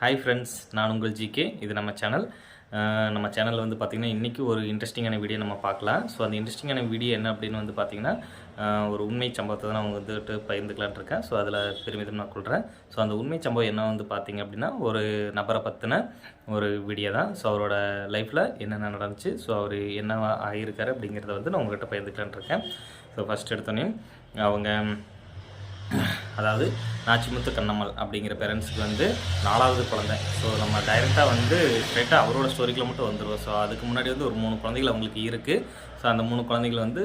Hi friends நான் உங்கள் GK இது நம்ம சேனல் நம்ம சேனலில் வந்து பார்த்திங்கன்னா இன்றைக்கி ஒரு இன்ட்ரெஸ்டிங்கான வீடியோ நம்ம பார்க்கலாம். ஸோ அந்த இன்ட்ரெஸ்டிங்கான வீடியோ என்ன அப்படின்னு வந்து பார்த்திங்கன்னா ஒரு உண்மை சம்பவத்தை தான் நான் வந்துட்டு பகிர்ந்துக்கலான் இருக்கேன். ஸோ அதில் பெருமிதம் நான் கொள்கிறேன் ஸோ அந்த உண்மை சம்பவம் என்ன வந்து பார்த்திங்க அப்படின்னா ஒரு நபரை பற்றின ஒரு வீடியோ தான். ஸோ அவரோட லைஃப்பில் என்னென்ன நடந்துச்சு? ஸோ அவர் என்ன ஆகியிருக்காரு அப்படிங்கிறத வந்து நான் உங்கள்கிட்ட பகிர்ந்துக்கலான் இருக்கேன். ஸோ ஃபஸ்ட் எடுத்தோன்னே அவங்க அதாவது நாச்சிமுத்து கண்ணம்மல் அப்படிங்கிற பேரண்ட்ஸுக்கு வந்து நாலாவது குழந்தை. ஸோ நம்ம டைரெக்டாக வந்து ஸ்ட்ரெயிட்டாக அவரோட ஸ்டோரிக்குள்ளே மட்டும் வந்துடுவோம் ஸோ அதுக்கு முன்னாடி வந்து ஒரு மூணு குழந்தைகள் அவங்களுக்கு இருக்குது ஸோ அந்த மூணு குழந்தைகள் வந்து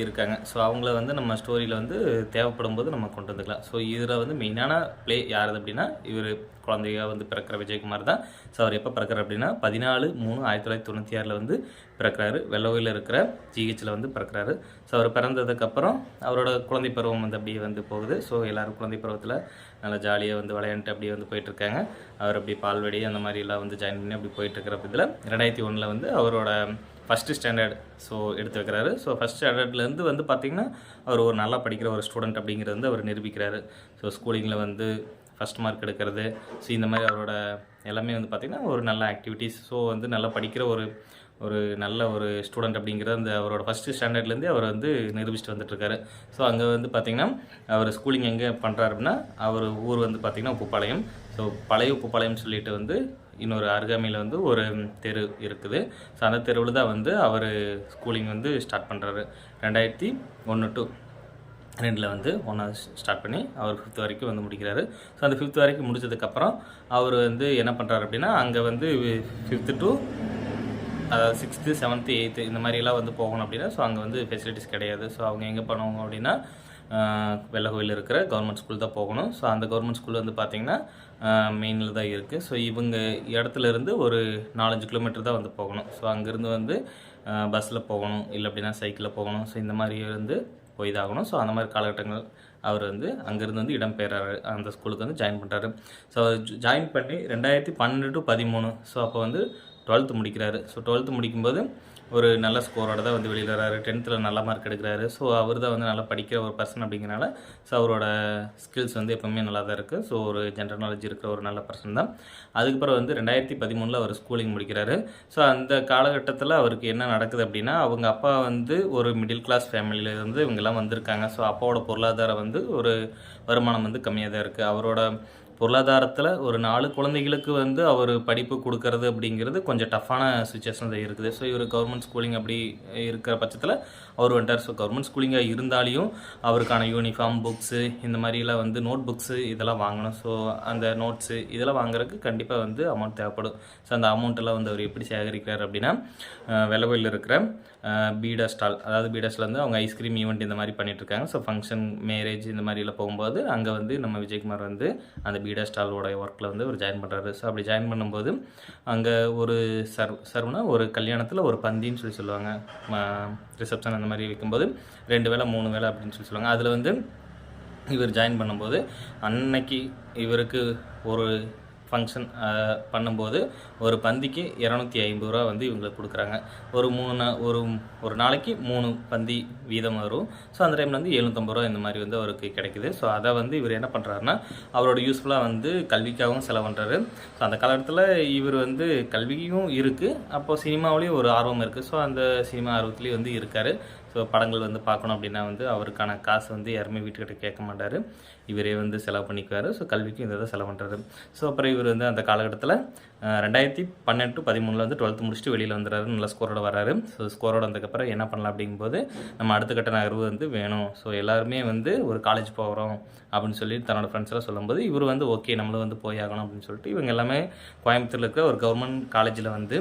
இருக்காங்க. ஸோ அவங்கள வந்து நம்ம ஸ்டோரியில் வந்து தேவைப்படும் போது நம்ம கொண்டு வந்துக்கலாம். ஸோ இதில் வந்து மெயினான ப்ளே யார் அப்படின்னா இவர் குழந்தையா வந்து பிறக்கிற விஜயகுமார் தான். ஸோ அவர் எப்போ பிறக்கிறார் அப்படின்னா பதினாலு மூணு ஆயிரத்தி தொள்ளாயிரத்தி தொண்ணூற்றி ஆறில் வந்து பிறக்கிறாரு. வெள்ளவையில் இருக்கிற ஜிஹெச்சில் வந்து பிறக்கிறாரு. ஸோ அவர் பிறந்ததுக்கப்புறம் அவரோட குழந்தை பருவம் வந்து அப்படியே வந்து போகுது. ஸோ எல்லோரும் குழந்தை பருவத்தில் நல்லா ஜாலியாக வந்து விளையாண்டுட்டு அப்படியே வந்து போயிட்டுருக்காங்க. அவர் அப்படி பால்வடி அந்த மாதிரிலாம் வந்து ஜாயின் பண்ணி அப்படி போயிட்டுருக்கிற இதில் ரெண்டாயிரத்தி ஒன்றில் வந்து அவரோட ஃபஸ்ட்டு ஸ்டாண்டர்ட் ஸோ எடுத்து வைக்கிறாரு ஸோ ஃபஸ்ட் ஸ்டாண்டர்ட்லேருந்து வந்து பார்த்திங்கன்னா அவர் ஒரு நல்லா படிக்கிற ஒரு ஸ்டூடெண்ட் அப்படிங்கிறது வந்து அவர் நிரூபிக்கிறாரு. ஸோ ஸ்கூலிங்கில் வந்து ஃபஸ்ட் மார்க் எடுக்கிறது. ஸோ இந்த மாதிரி அவரோட எல்லாமே வந்து பார்த்திங்கன்னா ஒரு நல்ல ஆக்டிவிட்டீஸ் ஸோ வந்து நல்லா படிக்கிற ஒரு ஒரு நல்ல ஒரு ஸ்டூடெண்ட் அப்படிங்கிறது அந்த அவரோட ஃபஸ்ட்டு ஸ்டாண்டர்ட்லேருந்தே அவர் வந்து நிரூபிச்சுட்டு வந்துட்டுருக்காரு. ஸோ அங்கே வந்து பார்த்திங்கன்னா அவர் ஸ்கூலிங் எங்கே பண்ணுறாரு அப்படின்னா அவர் ஊர் வந்து பார்த்திங்கன்னா உப்புப்பாளையம். ஸோ பழைய உப்புப்பாளையம் சொல்லிட்டு வந்து இன்னொரு அருகாமையில் வந்து ஒரு தெரு இருக்குது. ஸோ அந்த தெருவில் தான் வந்து அவர் ஸ்கூலிங் வந்து ஸ்டார்ட் பண்ணுறாரு ரெண்டாயிரத்தி ஒன்று டு ரெண்டில் வந்து ஒன்றாவது ஸ்டார்ட் பண்ணி அவர் ஃபிஃப்த் வரைக்கும் வந்து முடிக்கிறாரு. ஸோ அந்த ஃபிஃப்த் வரைக்கும் முடிச்சதுக்கப்புறம் அவர் வந்து என்ன பண்ணுறாரு அப்படின்னா அங்கே வந்து ஃபிஃப்த்து டு அதாவது சிக்ஸ்த்து செவன்த்து எயித்து இந்த மாதிரிலாம் வந்து போகணும் அப்படின்னா ஸோ அங்கே வந்து ஃபெசிலிட்டிஸ் கிடையாது. ஸோ அவங்க எங்கே பண்ணுவாங்க அப்படின்னா வெள்ளகோயில் இருக்கிற கவர்மெண்ட் ஸ்கூல் தான் போகணும். ஸோ அந்த கவர்மெண்ட் ஸ்கூல் வந்து பார்த்திங்கன்னா மெயினில் தான் இருக்குது ஸோ இவங்க இடத்துல இருந்து ஒரு நாலஞ்சு கிலோமீட்டர் தான் வந்து போகணும். ஸோ அங்கேருந்து வந்து பஸ்ஸில் போகணும். இல்லை அப்படின்னா சைக்கிளில் போகணும். ஸோ இந்த மாதிரி வந்து போய் இதாகணும் ஸோ அந்த மாதிரி காலகட்டங்கள் அவர் வந்து அங்கேருந்து வந்து இடம் பெறாரு அந்த ஸ்கூலுக்கு வந்து ஜாயின் பண்ணுறாரு ஸோ ஜாயின் பண்ணி ரெண்டாயிரத்தி பன்னெண்டு டு பதிமூணு. ஸோ அப்போ வந்து டுவெல்த்து முடிக்கிறாரு. ஸோ டுவெல்த்து முடிக்கும்போது ஒரு நல்ல ஸ்கோரோட தான் வந்து வெளியில் வராரு. டென்த்தில் நல்ல மார்க் எடுக்கிறாரு. ஸோ அவர் தான் வந்து நல்லா படிக்கிற ஒரு பர்சன் அப்படிங்கிறனால ஸோ அவரோட ஸ்கில்ஸ் வந்து எப்போவுமே நல்லா தான் இருக்குது ஸோ ஒரு ஜென்ரல் நாலேஜ் இருக்கிற ஒரு நல்ல பர்சன் தான். அதுக்கப்புறம் வந்து ரெண்டாயிரத்தி பதிமூணில் அவர் ஸ்கூலிங் முடிக்கிறாரு. ஸோ அந்த காலகட்டத்தில் அவருக்கு என்ன நடக்குது அப்படின்னா அவங்க அப்பா வந்து ஒரு மிடில் கிளாஸ் ஃபேமிலியிலேருந்து இவங்கெல்லாம் வந்திருக்காங்க. ஸோ அப்பாவோட பொருளாதாரம் வந்து ஒரு வருமானம் வந்து கம்மியாக தான் இருக்குது அவரோட பொருளாதாரத்தில் ஒரு நாலு குழந்தைகளுக்கு வந்து அவர் படிப்பு கொடுக்கறது அப்படிங்கிறது கொஞ்சம் டஃப்பான சுச்சுவேஷன் தான் இருக்குது. ஸோ இவர் கவர்மெண்ட் ஸ்கூலிங் அப்படி இருக்கிற பட்சத்தில் அவர் வந்துட்டார். ஸோ கவர்மெண்ட் ஸ்கூலிங்காக இருந்தாலையும் அவருக்கான யூனிஃபார்ம் புக்ஸு இந்த மாதிரிலாம் வந்து நோட் புக்ஸு இதெல்லாம் வாங்கணும். ஸோ அந்த நோட்ஸு இதெல்லாம் வாங்குறதுக்கு கண்டிப்பாக வந்து அமௌண்ட் தேவைப்படும். ஸோ அந்த அமௌண்ட்டெல்லாம் வந்து அவர் எப்படி சேகரிக்கிறார் அப்படின்னா வெள்ளவையில் இருக்கிற பீடா ஸ்டால் அதாவது பீடா ஸ்டால் வந்து அவங்க ஐஸ்கிரீம் ஈவெண்ட் இந்த மாதிரி பண்ணிட்டுருக்காங்க ஸோ ஃபங்க்ஷன் மேரேஜ் இந்த மாதிரிலாம் போகும்போது அங்கே வந்து நம்ம விஜயகுமார் வந்து அந்த பீடா ஸ்டாலோட ஒர்க்கில் வந்து அவர் ஜாயின் பண்ணுறாரு ஸோ அப்படி ஜாயின் பண்ணும்போது அங்கே ஒரு சர்வ் சர்வ்னா ஒரு கல்யாணத்தில் ஒரு பந்தின்னு சொல்லி சொல்லுவாங்க. ரிசப்ஷன் அந்த மாதிரி வைக்கும்போது ரெண்டு வேளை மூணு வேளை அப்படின்னு சொல்லி சொல்லுவாங்க. அதில் வந்து இவர் ஜாயின் பண்ணும்போது அன்னைக்கு இவருக்கு ஒரு ஃபங்க்ஷன் பண்ணும்போது ஒரு பந்திக்கு இரநூத்தி ஐம்பது ரூபா வந்து இவங்களுக்கு கொடுக்குறாங்க. ஒரு மூணு ஒரு ஒரு நாளைக்கு மூணு பந்தி வீதம் வரும். ஸோ அந்த டைமில் வந்து எழுநூத்தம்பது ரூபா இந்த மாதிரி வந்து அவருக்கு கிடைக்குது. ஸோ அதை வந்து இவர் என்ன பண்ணுறாருன்னா அவரோட யூஸ்ஃபுல்லாக வந்து கல்விக்காகவும் செலவு பண்ணுறாரு ஸோ அந்த காலகட்டத்தில் இவர் வந்து கல்வியும் இருக்குது அப்போது சினிமாவிலேயும் ஒரு ஆர்வம் இருக்குது ஸோ அந்த சினிமா ஆர்வத்துலேயும் வந்து இருக்கார். படங்கள் வந்து பார்க்கணும் அப்படின்னா வந்து அவருக்கான காசு வந்து யாருமே வீட்டுக்கிட்ட கேட்க மாட்டார். இவரே வந்து செலவு பண்ணிக்குவார். ஸோ கல்விக்கும் இதை தான் செலவு பண்ணுறாரு ஸோ அப்புறம் இவர் வந்து அந்த காலகட்டத்தில் ரெண்டாயிரத்தி பன்னெண்டு பதிமூணில் வந்து டுவெல்த்து முடிச்சுட்டு வெளியில் வந்துடுறாரு நல்ல ஸ்கோரோட வராரு. ஸோ ஸ்கோரோட வந்ததுக்கப்புறம் என்ன பண்ணலாம் அப்படிங்கும்போது நம்ம அடுத்த கட்ட நகர்வு வந்து வேணும். ஸோ எல்லாருமே வந்து ஒரு காலேஜ் போகிறோம் அப்படின்னு சொல்லி தன்னோட ஃப்ரெண்ட்ஸ்லாம் சொல்லும்போது இவர் வந்து ஓகே நம்மளும் வந்து போய் ஆகணும் அப்படின்னு சொல்லிட்டு இவங்க எல்லாமே கோயம்புத்தூரில் இருக்கிற ஒரு கவர்மெண்ட் காலேஜில் வந்து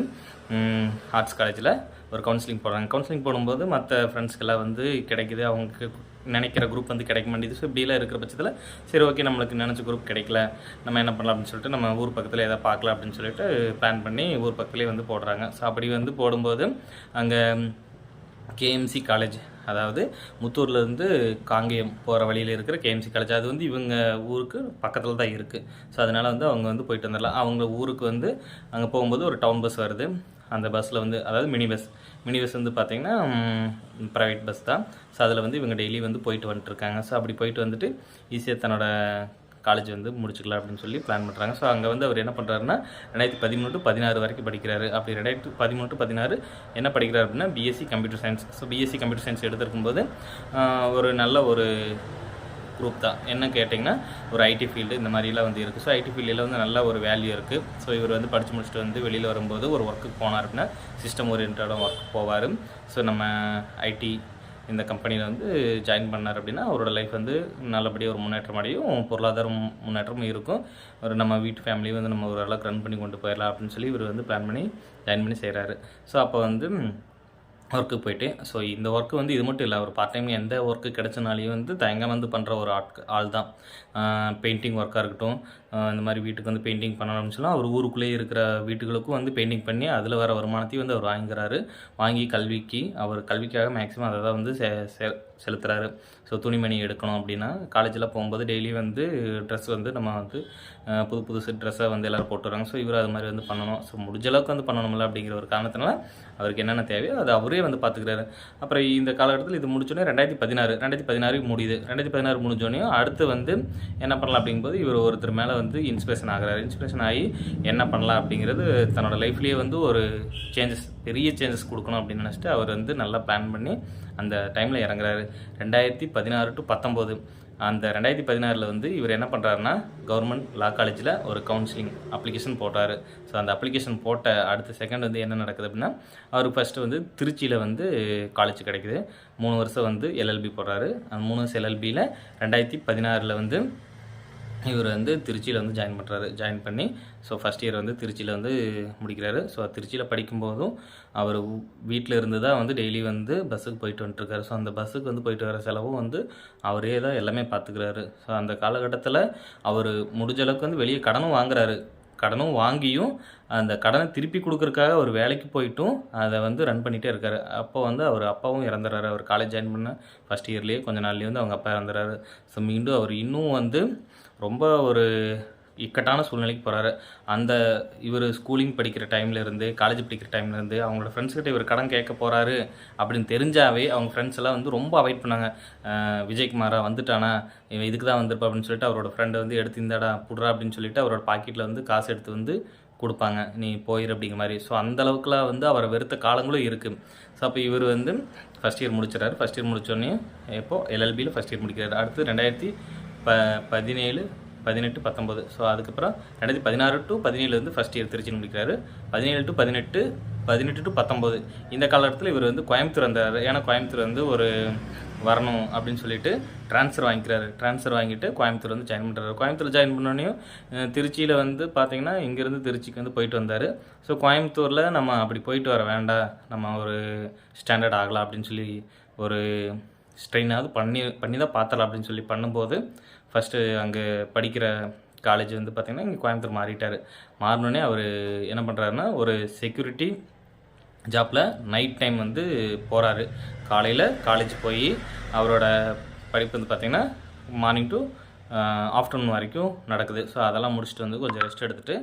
ஆர்ட்ஸ் காலேஜில் ஒரு கவுன்சிலிங் போடுறாங்க. கவுன்சிலிங் போடும்போது மற்ற ஃப்ரெண்ட்ஸ்க்கெல்லாம் வந்து கிடைக்குது. அவங்களுக்கு நினைக்கிற குரூப் வந்து கிடைக்க மாட்டேங்குது. ஸோ இப்படிலாம் இருக்கிற பட்சத்தில் சரி ஓகே நம்மளுக்கு நினச்ச குரூப் கிடைக்கல. நம்ம என்ன பண்ணலாம் அப்படின்னு சொல்லிட்டு நம்ம ஊர் பக்கத்தில் எதாவது பார்க்கலாம் அப்படின்னு சொல்லிட்டு பிளான் பண்ணி ஊர் பக்கத்துலேயே வந்து போடுறாங்க. ஸோ அப்படி வந்து போடும்போது அங்கே கேஎம்சி காலேஜ் அதாவது முத்தூர்லேருந்து காங்கேயம் போகிற வழியில் இருக்கிற கேஎம்சி காலேஜ் அது வந்து இவங்க ஊருக்கு பக்கத்தில் தான் இருக்குது ஸோ அதனால் வந்து அவங்க வந்து போயிட்டு வந்துடலாம் அவங்க ஊருக்கு வந்து அங்கே போகும்போது ஒரு டவுன் பஸ் வருது. அந்த பஸ்ஸில் வந்து அதாவது மினி பஸ். மினி பஸ் வந்து பார்த்திங்கன்னா ப்ரைவேட் பஸ் தான். ஸோ அதில் வந்து இவங்க டெய்லி வந்து போயிட்டு வந்துட்டுருக்காங்க. ஸோ அப்படி போயிட்டு வந்துட்டு ஈஸியாக தன்னோட காலேஜ் வந்து முடிச்சுக்கலாம் அப்படின்னு சொல்லி பிளான் பண்ணுறாங்க ஸோ அங்கே வந்து அவர் என்ன பண்ணுறாருன்னா ரெண்டாயிரத்தி பதிமூணு டு பதினாறு வரைக்கும் படிக்கிறாரு. அப்படி ரெண்டாயிரத்து பதிமூணு டு பதினாறு என்ன படிக்கிறார் அப்படின்னா BSc computer science so BSc computer science எடுத்திருக்கும்போது ஒரு நல்ல ஒரு குரூப் தான். என்ன கேட்டிங்கன்னா ஒரு ஐடி ஃபீல்டு இந்த மாதிரிலாம் வந்து இருக்குது ஸோ ஐடி ஃபீல்டில் வந்து நல்ல ஒரு வேல்யூ இருக்குது ஸோ இவர் வந்து படித்து முடிச்சுட்டு வந்து வெளியில் வரும்போது ஒரு ஒர்க்குக்கு போனார் அப்படின்னா சிஸ்டம் ஓரியன்டான ஒர்க் போவார். ஸோ நம்ம ஐடி இந்த கம்பெனியில் வந்து ஜாயின் பண்ணார் அப்படின்னா அவரோட லைஃப் வந்து நல்லபடியாக ஒரு முன்னேற்றம் அடையும். பொருளாதாரம் முன்னேற்றமும் இருக்கும். ஒரு நம்ம வீட்டு ஃபேமிலியும் வந்து நம்ம ஓரளவுக்கு ரன் பண்ணி கொண்டு போயிடலாம் அப்படின்னு சொல்லி இவர் வந்து பிளான் பண்ணி ஜாயின் பண்ணி செய்கிறாரு ஸோ அப்போ வந்து ஒர்க்கு போயிட்டு ஸோ இந்த ஒர்க்கு வந்து இது மட்டும் இல்லை ஒரு பார்ட் டைம் எந்த ஒர்க்கு கிடைச்சனாலையும் வந்து தயங்காமல் வந்து பண்ணுற ஒரு ஆட் ஆள் தான் பெயிண்டிங் ஒர்க்காக இருக்கட்டும் இந்த மாதிரி வீட்டுக்கு வந்து பெயிண்டிங் பண்ண ஆரம்பிச்சுலாம் அவர் ஊருக்குள்ளேயே இருக்கிற வீட்டுகளுக்கும் வந்து பெயிண்டிங் பண்ணி அதில் வர வருமானத்தையும் வந்து அவர் வாங்கிக்கிறாரு. வாங்கி கல்விக்கு அவர் கல்விக்காக மேக்ஸிமம் அதை தான் வந்து செ செ- ஸோ துணிமணி எடுக்கணும் அப்படின்னா காலேஜில் போகும்போது டெய்லி வந்து ட்ரெஸ் வந்து நம்ம வந்து புது புதுசு ட்ரெஸ்ஸை வந்து எல்லோரும் போட்டுறாங்க ஸோ இவர் அது மாதிரி வந்து பண்ணணும். ஸோ முடிஞ்ச அளவுக்கு வந்து பண்ணணும்ல அப்படிங்கிற ஒரு காரணத்தினால அவருக்கு என்னென்ன தேவையோ அது அவரே வந்து பார்த்துக்கிறாரு அப்புறம் இந்த காலகட்டத்தில் இது முடிச்சோடனே ரெண்டாயிரத்தி பதினாறு ரெண்டாயிரத்தி பதினாறு முடியுது. ரெண்டாயிரத்தி பதினாறு முடிஞ்சோடனே அடுத்து வந்து என்ன பண்ணலாம் அப்படிங்கும்போது இவர் ஒருத்தர் மேலே வந்து வந்து இன்ஸ்பிரேஷன் ஆகிறார். இன்ஸ்பிரேஷன் ஆகி என்ன பண்ணலாம் அப்படிங்கிறது தன்னோட லைஃப்லேயே வந்து ஒரு சேஞ்சஸ் பெரிய சேஞ்சஸ் கொடுக்கணும் அப்படின்னு நினச்சிட்டு அவர் வந்து நல்லா பிளான் பண்ணி அந்த டைமில் இறங்குறாரு. ரெண்டாயிரத்தி பதினாறு டு பத்தொம்போது. அந்த ரெண்டாயிரத்தி பதினாறில் வந்து இவர் என்ன பண்ணுறாருன்னா கவர்மெண்ட் லா காலேஜில் ஒரு கவுன்சிலிங் அப்ளிகேஷன் போட்டார் ஸோ அந்த அப்ளிகேஷன் போட்ட அடுத்த செகண்ட் வந்து என்ன நடக்குது அப்படின்னா அவருக்கு ஃபஸ்ட்டு வந்து திருச்சியில் வந்து காலேஜ் கிடைக்குது. மூணு வருஷம் வந்து எல்எல்பி போடுறாரு. அந்த மூணு வருஷம் எல்எல்பியில் ரெண்டாயிரத்தி பதினாறில் வந்து இவர் வந்து திருச்சியில் வந்து ஜாயின் பண்ணுறாரு ஜாயின் பண்ணி ஸோ ஃபஸ்ட் இயர் வந்து திருச்சியில் வந்து முடிக்கிறாரு. ஸோ திருச்சியில் படிக்கும்போதும் அவர் வீட்டில் இருந்து தான் வந்து டெய்லி வந்து பஸ்ஸுக்கு போயிட்டு வந்துட்டுருக்காரு. ஸோ அந்த பஸ்ஸுக்கு வந்து போயிட்டு வர செலவும் வந்து அவரே தான் எல்லாமே பார்த்துக்கிறாரு ஸோ அந்த காலகட்டத்தில் அவர் முடிஞ்ச அளவுக்கு வந்து வெளியே கடனும் வாங்குறாரு. கடனும் வாங்கியும் அந்த கடனை திருப்பி கொடுக்குறக்காக ஒரு வேலைக்கு போயிட்டும் அதை வந்து ரன் பண்ணிகிட்டே இருக்காரு. அப்போ வந்து அவர் அப்பாவும் இறந்துறாரு அவர் காலேஜ் ஜாயின் பண்ண ஃபஸ்ட் இயர்லேயே கொஞ்ச நாள்லேயே வந்து அவங்க அப்பா இறந்துறாரு ஸோ மீண்டும் அவர் இன்னும் வந்து ரொம்ப ஒரு இக்கட்டான சூழ்நிலைக்கு போகிறாரு அந்த இவர் ஸ்கூலிங் படிக்கிற டைம்லேருந்து காலேஜ் படிக்கிற டைம்லேருந்து அவங்களோட ஃப்ரெண்ட்ஸ்கிட்ட இவர் கடன் கேட்க போகிறாரு அப்படின்னு தெரிஞ்சாவே அவங்க ஃப்ரெண்ட்ஸ் எல்லாம் வந்து ரொம்ப அவாய்ட் பண்ணாங்க. அஹ் விஜயகுமாரா வந்துட்டானா இவன் இதுக்கு தான் வந்திருப்பா அப்படின்னு சொல்லிட்டு அவரோட ஃப்ரெண்டை வந்து எடுத்து இந்தாடா புடுறா அப்படின்னு சொல்லிட்டு அவரோட பாக்கெட்டில் வந்து காசு எடுத்து வந்து கொடுப்பாங்க. நீ போயிரு அப்படிங்கிற மாதிரி. ஸோ அந்த அளவுக்குலாம் வந்து அவரை வெறுத்த காலங்களும் இருக்குது ஸோ அப்போ இவர் வந்து ஃபஸ்ட் இயர் முடிச்சிடறாரு. ஃபஸ்ட் இயர் முடித்தோடனே எப்போ? எல்எல்பியில் ஃபஸ்ட் இயர் முடிக்கிறார். அடுத்து ரெண்டாயிரத்தி ப பதினேழு பதினெட்டு பத்தொம்பது ஸோ அதுக்கப்புறம் ரெண்டாயிரத்தி பதினாறு டு பதினேழு வந்து ஃபஸ்ட் இயர் திருச்சி முடிக்கிறாரு. பதினேழு டு பதினெட்டு பதினெட்டு டு பத்தொம்போது இந்த காலகட்டத்தில் இவர் வந்து கோயம்புத்தூர் வந்தார் ஏன்னா கோயம்புத்தூர் வந்து ஒரு வரணும் அப்படின்னு சொல்லிட்டு ட்ரான்ஸ்ஃபர் வாங்கிக்கிறாரு. ட்ரான்ஸ்ஃபர் வாங்கிட்டு கோயம்புத்தூர் வந்து ஜாயின் பண்ணுறாரு கோயம்புத்தூர் ஜாயின் பண்ணோடனையும் திருச்சியில் வந்து பார்த்திங்கன்னா இங்கேருந்து திருச்சிக்கு வந்து போயிட்டு வந்தார். ஸோ கோயம்புத்தூரில் நம்ம அப்படி போயிட்டு வர வேண்டாம். நம்ம ஒரு ஸ்டாண்டர்ட் ஆகலாம் அப்படின்னு சொல்லி ஒரு ஸ்ட்ரெயினாவது பண்ணி பண்ணி தான் பார்த்தலாம் அப்படின்னு சொல்லி பண்ணும்போது ஃபஸ்ட்டு அங்கே படிக்கிற காலேஜ் வந்து பார்த்திங்கன்னா இங்கே கோயம்புத்தூர் மாறிட்டார். மாறினோடனே அவர் என்ன பண்ணுறாருன்னா ஒரு செக்யூரிட்டி ஜாப்பில் நைட் டைம் வந்து போகிறாரு காலையில் காலேஜ் போய் அவரோட படிப்பு வந்து பார்த்திங்கன்னா மார்னிங் டு ஆஃப்டர்நூன் வரைக்கும் நடக்குது. ஸோ அதெல்லாம் முடிச்சுட்டு வந்து கொஞ்சம் ரெஸ்ட் எடுத்துகிட்டு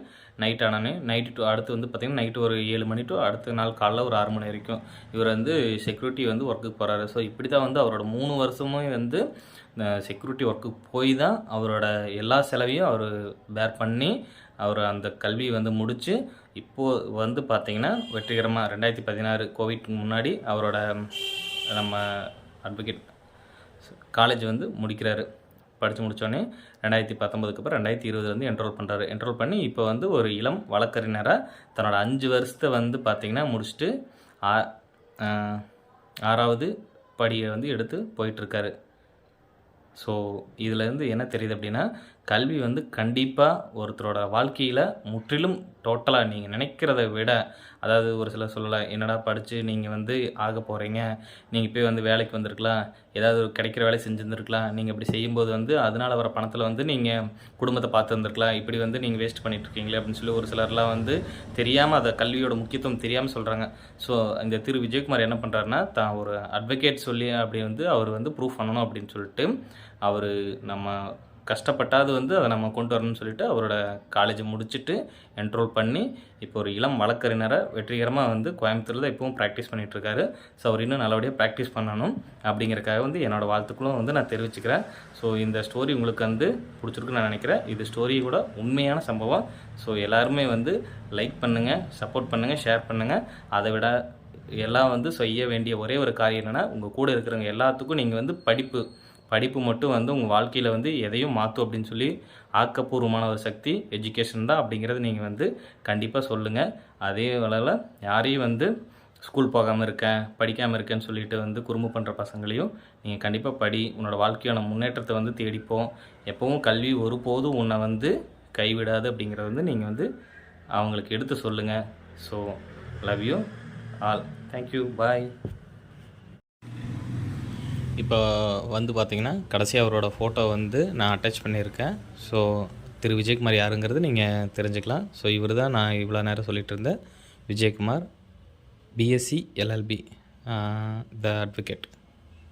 நைட் ஆனானே நைட்டு டு அடுத்து வந்து பார்த்திங்கன்னா நைட்டு ஒரு ஏழு மணி டு அடுத்த நாள் காலைல ஒரு ஆறு மணி வரைக்கும் இவர் வந்து செக்யூரிட்டி வந்து ஒர்க்குக்கு போகிறாரு ஸோ இப்படி தான் வந்து அவரோட மூணு வருஷமும் வந்து செக்யூரிட்டி ஒர்க்குக்கு போய் தான் அவரோட எல்லா செலவையும் அவர் பேர் பண்ணி அவர் அந்த கல்வியை வந்து முடித்து இப்போது வந்து பார்த்திங்கன்னா வெற்றிகரமாக ரெண்டாயிரத்தி பதினாறு கோவிட்க்கு முன்னாடி அவரோட நம்ம அட்வொகேட் காலேஜ் வந்து முடிக்கிறாரு. படித்து முடித்தோடனே ரெண்டாயிரத்தி பத்தொம்பதுக்கு அப்புறம் ரெண்டாயிரத்தி இருபதுலேருந்து என்ரோல் பண்ணுறாரு என்ரோல் பண்ணி இப்போ வந்து ஒரு இளம் வழக்கறிஞராக தன்னோட அஞ்சு வருஷத்தை வந்து பார்த்திங்கன்னா முடிச்சுட்டு ஆ- ஆறாவது படியை வந்து எடுத்து போயிட்டுருக்காரு ஸோ இதுலேருந்து என்ன தெரியுது அப்படின்னா கல்வி வந்து கண்டிப்பாக ஒருத்தரோட வாழ்க்கையில் முற்றிலும் டோட்டலாக நீங்கள் நினைக்கிறத விட அதாவது ஒரு சிலர் சொல்லலாம் என்னடா படித்து நீங்கள் வந்து ஆக போகிறீங்க நீங்கள் போய் வந்து வேலைக்கு வந்திருக்கலாம். ஏதாவது ஒரு கிடைக்கிற வேலையை செஞ்சுருந்துருக்கலாம். நீங்கள் இப்படி செய்யும்போது வந்து அதனால் வர பணத்தில் வந்து நீங்கள் குடும்பத்தை பார்த்து இருந்திருக்கலாம் இப்படி வந்து நீங்கள் வேஸ்ட் பண்ணிட்டு இருக்கீங்களே அப்படின்னு சொல்லி ஒரு சிலர்லாம் வந்து தெரியாமல் அதை கல்வியோட முக்கியத்துவம் தெரியாமல் சொல்கிறாங்க ஸோ இந்த திரு விஜயகுமார் என்ன பண்ணுறாருன்னா தான் ஒரு அட்வொகேட் சொல்லி அப்படி வந்து அவர் வந்து ப்ரூஃப் பண்ணணும் அப்படின்னு சொல்லிட்டு அவர் நம்ம கஷ்டப்பட்டாது வந்து அதை நம்ம கொண்டு வரணும்னு சொல்லிட்டு அவரோட காலேஜை முடிச்சுட்டு என்ரோல் பண்ணி இப்போ ஒரு இளம் வழக்கறிஞரை வெற்றிகரமாக வந்து கோயம்புத்தூரில் தான் இப்போவும் ப்ராக்டிஸ் பண்ணிகிட்ருக்காரு ஸோ அவர் இன்னும் நல்லபடியாக ப்ராக்டிஸ் பண்ணணும் அப்படிங்கிறக்காக வந்து என்னோட வாழ்த்துக்களும் வந்து நான் தெரிவிச்சுக்கிறேன். ஸோ இந்த ஸ்டோரி உங்களுக்கு வந்து பிடிச்சிருக்குன்னு நான் நினைக்கிறேன். இது ஸ்டோரி கூட உண்மையான சம்பவம். ஸோ எல்லாருமே வந்து லைக் பண்ணுங்கள் சப்போர்ட் பண்ணுங்கள் ஷேர் பண்ணுங்கள் அதை விட எல்லாம் வந்து செய்ய வேண்டிய ஒரே ஒரு காரியம் என்னென்னா உங்கள் கூட இருக்கிறவங்க எல்லாத்துக்கும் நீங்கள் வந்து படிப்பு படிப்பு மட்டும் வந்து உங்கள் வாழ்க்கையில் வந்து எதையும் மாற்றும் அப்படின்னு சொல்லி ஆக்கப்பூர்வமான ஒரு சக்தி எஜுகேஷன் தான் அப்படிங்கிறது நீங்கள் வந்து கண்டிப்பாக சொல்லுங்கள் அதே வேளையில் யாரையும் வந்து ஸ்கூல் போகாமல் இருக்கேன் படிக்காமல் இருக்கேன்னு சொல்லிட்டு வந்து குறும்பு பண்ணுற பசங்களையும் நீங்கள் கண்டிப்பாக படி. உன்னோட வாழ்க்கையான முன்னேற்றத்தை வந்து தேடிப்போம். எப்போவும் கல்வி ஒருபோதும் உன்னை வந்து கைவிடாது அப்படிங்கிறத வந்து நீங்கள் வந்து அவங்களுக்கு எடுத்து சொல்லுங்கள் so love you all thank you bye இப்போ வந்து பார்த்தீங்கன்னா கடைசியாக அவரோட ஃபோட்டோ வந்து நான் அட்டாச் பண்ணியிருக்கேன். ஸோ திரு விஜயகுமார் யாருங்கிறது நீங்கள் தெரிஞ்சுக்கலாம். ஸோ இவர் தான் நான் இவ்வளோ நேரம் சொல்லிகிட்டு இருந்தேன் Vijayakumar BSc LLB the advocate